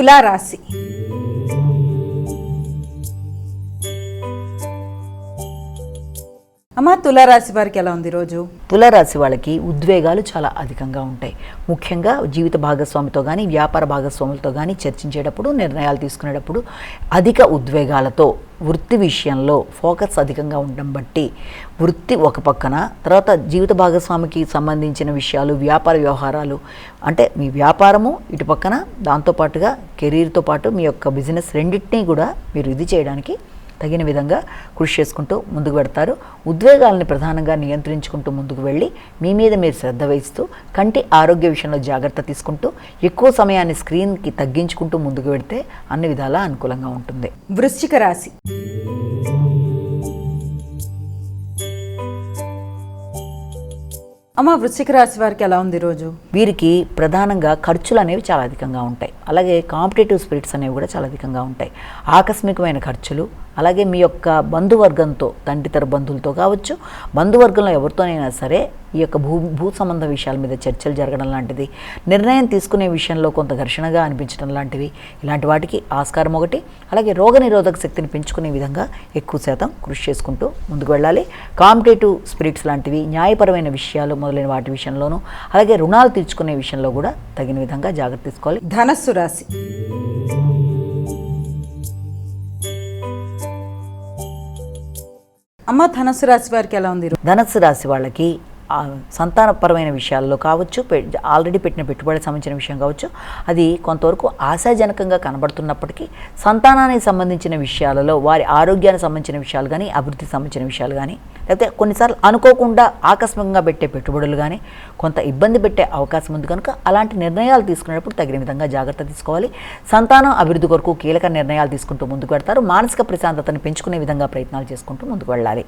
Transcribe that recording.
తులారాశి. అమ్మ తులారాశి వారికి ఎలా ఉంది రోజు తులారాశి వాళ్ళకి ఉద్వేగాలు చాలా అధికంగా ఉంటాయి. ముఖ్యంగా జీవిత భాగస్వామితో కానీ వ్యాపార భాగస్వాములతో కానీ చర్చించేటప్పుడు నిర్ణయాలు తీసుకునేటప్పుడు అధిక ఉద్వేగాలతో వృత్తి విషయంలో ఫోకస్ అధికంగా ఉండడం బట్టి వృత్తి ఒక పక్కన తర్వాత జీవిత భాగస్వామికి సంబంధించిన విషయాలు వ్యాపార వ్యవహారాలు అంటే మీ వ్యాపారము ఇటు పక్కన దాంతోపాటుగా కెరీర్తో పాటు మీ యొక్క బిజినెస్ రెండింటినీ కూడా మీరు ఇది చేయడానికి తగిన విధంగా కృషి చేసుకుంటూ ముందుకు పెడతారు ఉద్వేగాలని ప్రధానంగా నియంత్రించుకుంటూ ముందుకు వెళ్ళి మీ మీద మీరు శ్రద్ధ వహిస్తూ కంటి ఆరోగ్య విషయంలో జాగ్రత్త తీసుకుంటూ ఎక్కువ సమయాన్ని స్క్రీన్కి తగ్గించుకుంటూ ముందుకు పెడితే అన్ని విధాలా అనుకూలంగా ఉంటుంది. వృశ్చిక రాశి. అమ్మ వృశ్చిక రాశి వారికి ఎలా ఉంది రోజు వీరికి ప్రధానంగా ఖర్చులు అనేవి చాలా అధికంగా ఉంటాయి. అలాగే కాంపిటేటివ్ స్పిరిట్స్ అనేవి కూడా చాలా అధికంగా ఉంటాయి. ఆకస్మికమైన ఖర్చులు అలాగే మీ యొక్క బంధువర్గంతో తండ్రితర బంధువులతో కావచ్చు బంధువర్గంలో ఎవరితోనైనా సరే ఈ యొక్క భూ భూ సంబంధ విషయాల మీద చర్చలు జరగడం లాంటిది నిర్ణయం తీసుకునే విషయంలో కొంత ఘర్షణగా అనిపించడం లాంటివి ఇలాంటి వాటికి ఆస్కారం ఒకటి. అలాగే రోగనిరోధక శక్తిని పెంచుకునే విధంగా ఎక్కువ శాతం కృషి చేసుకుంటూ ముందుకు వెళ్ళాలి. కాంపిటేటివ్ స్పిరిట్స్ లాంటివి న్యాయపరమైన విషయాలు మొదలైన వాటి విషయంలోనూ అలాగే రుణాలు తీర్చుకునే విషయంలో కూడా తగిన విధంగా జాగ్రత్త తీసుకోవాలి. ధనస్సు రాశి. అమ్మ ధనస్సు రాశి వారికి ఎలా ఉంది? రోజు ధనస్సు రాశి వాళ్ళకి సంతానపరమైన విషయాల్లో కావచ్చు పె- ఆల్రెడీ పెట్టిన పెట్టుబడికి సంబంధించిన విషయం కావచ్చు అది కొంతవరకు ఆశాజనకంగా కనబడుతున్నప్పటికీ సంతానానికి సంబంధించిన విషయాలలో వారి ఆరోగ్యానికి సంబంధించిన విషయాలు కానీ అభివృద్ధికి సంబంధించిన విషయాలు కానీ లేకపోతే కొన్నిసార్లు అనుకోకుండా ఆకస్మికంగా పెట్టే పెట్టుబడులు కానీ కొంత ఇబ్బంది పెట్టే అవకాశం ఉంది కనుక అలాంటి నిర్ణయాలు తీసుకునేటప్పుడు తగిన విధంగా జాగ్రత్త తీసుకోవాలి. సంతానం అభివృద్ధి కొరకు కీలక నిర్ణయాలు తీసుకుంటూ ముందుకు పెడతారు మానసిక ప్రశాంతతను పెంచుకునే విధంగా ప్రయత్నాలు చేసుకుంటూ ముందుకు వెళ్ళాలి.